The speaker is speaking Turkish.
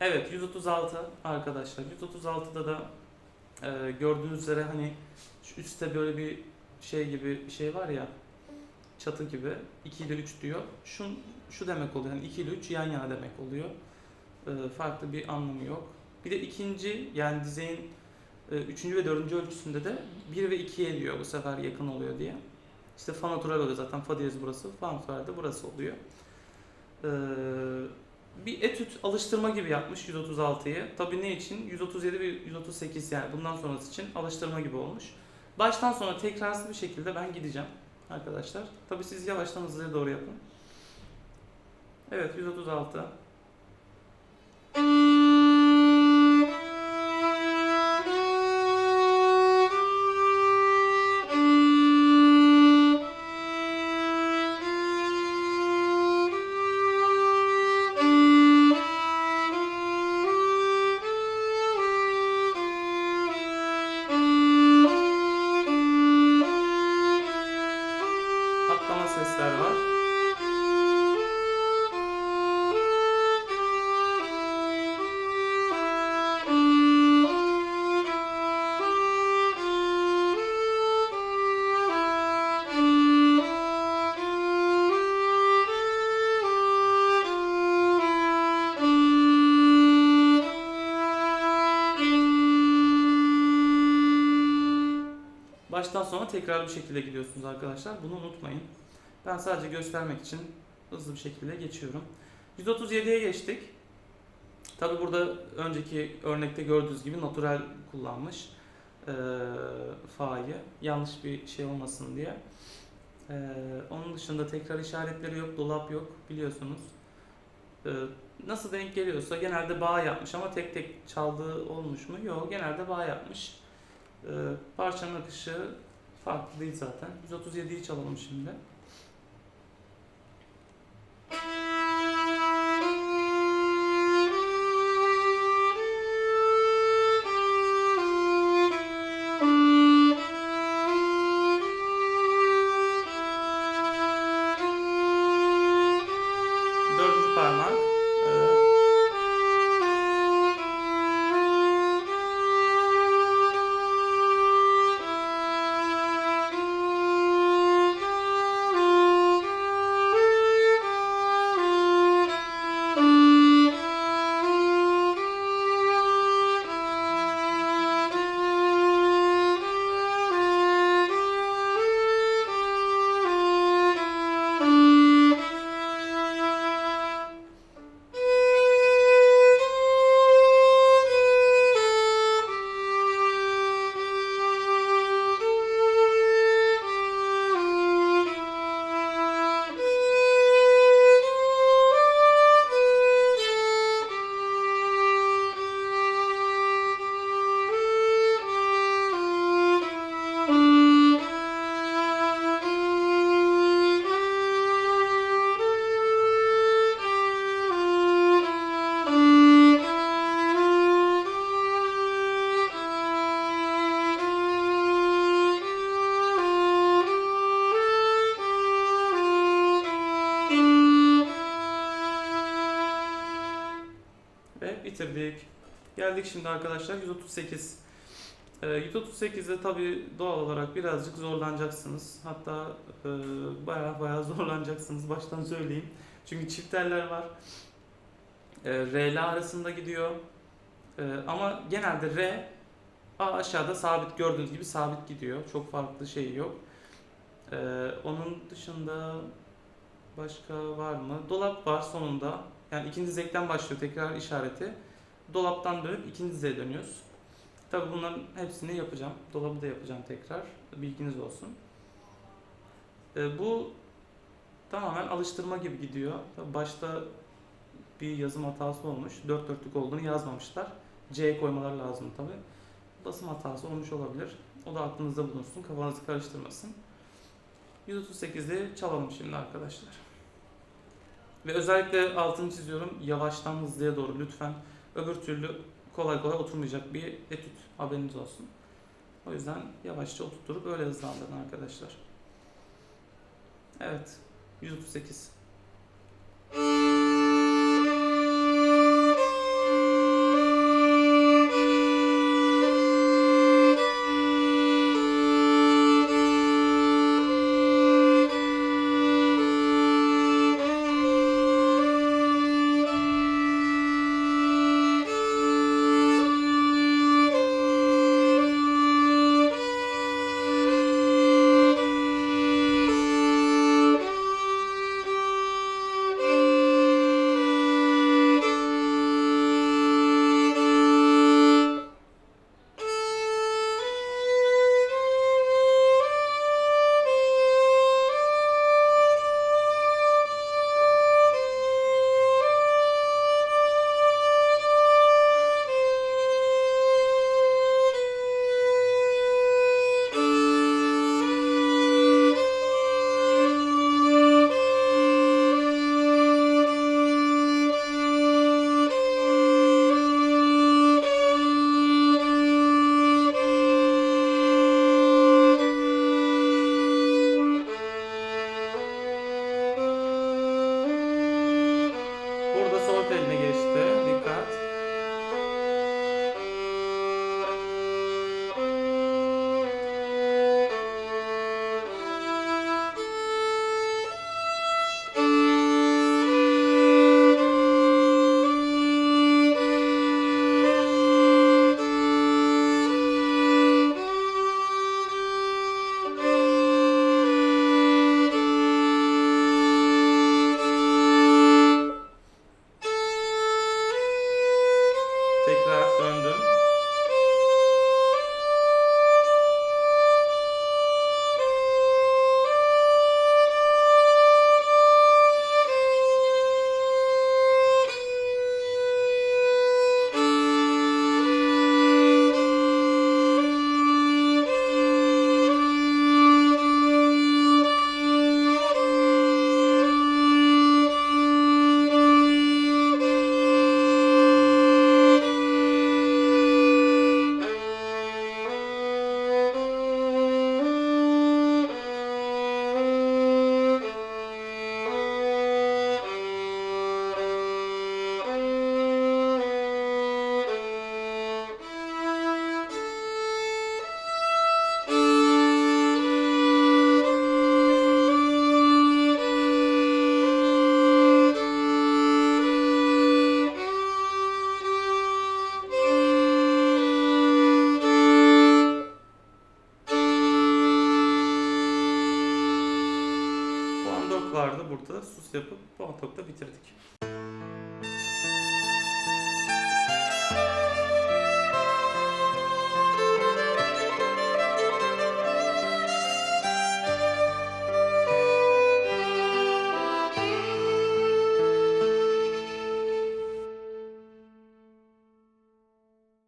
Evet 136 arkadaşlar. 136'da da e, gördüğünüz üzere hani şu üstte böyle bir şey gibi bir şey var ya çatı gibi 2 ile 3 diyor. Şu, şu demek oluyor. Yani 2 ile 3 yan yana demek oluyor. E, farklı bir anlamı yok. Bir de ikinci yani dizeyin e, üçüncü ve dördüncü ölçüsünde de 1 ve 2'ye diyor bu sefer yakın oluyor diye. İşte fa natural oluyor zaten fa diyez burası. Fa natural de burası oluyor. Ee, bir etüt alıştırma gibi yapmış 136'yı. Tabii ne için? 137 ve 138 yani bundan sonrası için alıştırma gibi olmuş. Baştan sona tekrarsız bir şekilde ben gideceğim arkadaşlar. Tabii siz yavaştan hızlıya doğru yapın. Evet 136. Baştan sona tekrar bir şekilde gidiyorsunuz arkadaşlar. Bunu unutmayın. Ben sadece göstermek için hızlı bir şekilde geçiyorum. 137'ye geçtik. Tabi burada önceki örnekte gördüğünüz gibi natural kullanmış ee, fa'yı. Yanlış bir şey olmasın diye. Ee, onun dışında tekrar işaretleri yok, dolap yok biliyorsunuz. Ee, nasıl denk geliyorsa genelde bağ yapmış ama tek tek çaldığı olmuş mu? Yok genelde bağ yapmış. Ee, parçanın akışı farklı değil zaten. 137'yi çalalım şimdi. Ve bitirdik. Geldik şimdi arkadaşlar 138. Ee, 138'de tabi doğal olarak birazcık zorlanacaksınız. Hatta e, baya baya zorlanacaksınız baştan söyleyeyim. Çünkü çift teller var. E, R ile arasında gidiyor. E, ama genelde R A aşağıda sabit gördüğünüz gibi sabit gidiyor. Çok farklı şey yok. E, onun dışında başka var mı? Dolap var sonunda. Yani ikinci dizekten başlıyor tekrar işareti. Dolaptan dönüp ikinci dizeğe dönüyoruz. Tabi bunların hepsini yapacağım. Dolabı da yapacağım tekrar. Bilginiz olsun. Ee, bu tamamen alıştırma gibi gidiyor. Tabii başta bir yazım hatası olmuş. Dört dörtlük olduğunu yazmamışlar. C koymalar lazım tabi. Basım hatası olmuş olabilir. O da aklınızda bulunsun. Kafanızı karıştırmasın. 138'i çalalım şimdi arkadaşlar. Ve özellikle altını çiziyorum yavaştan hızlıya doğru lütfen. Öbür türlü kolay kolay oturmayacak bir etüt haberiniz olsun. O yüzden yavaşça oturtturup öyle hızlandırın arkadaşlar. Evet 138. yapıp bu noktada bitirdik.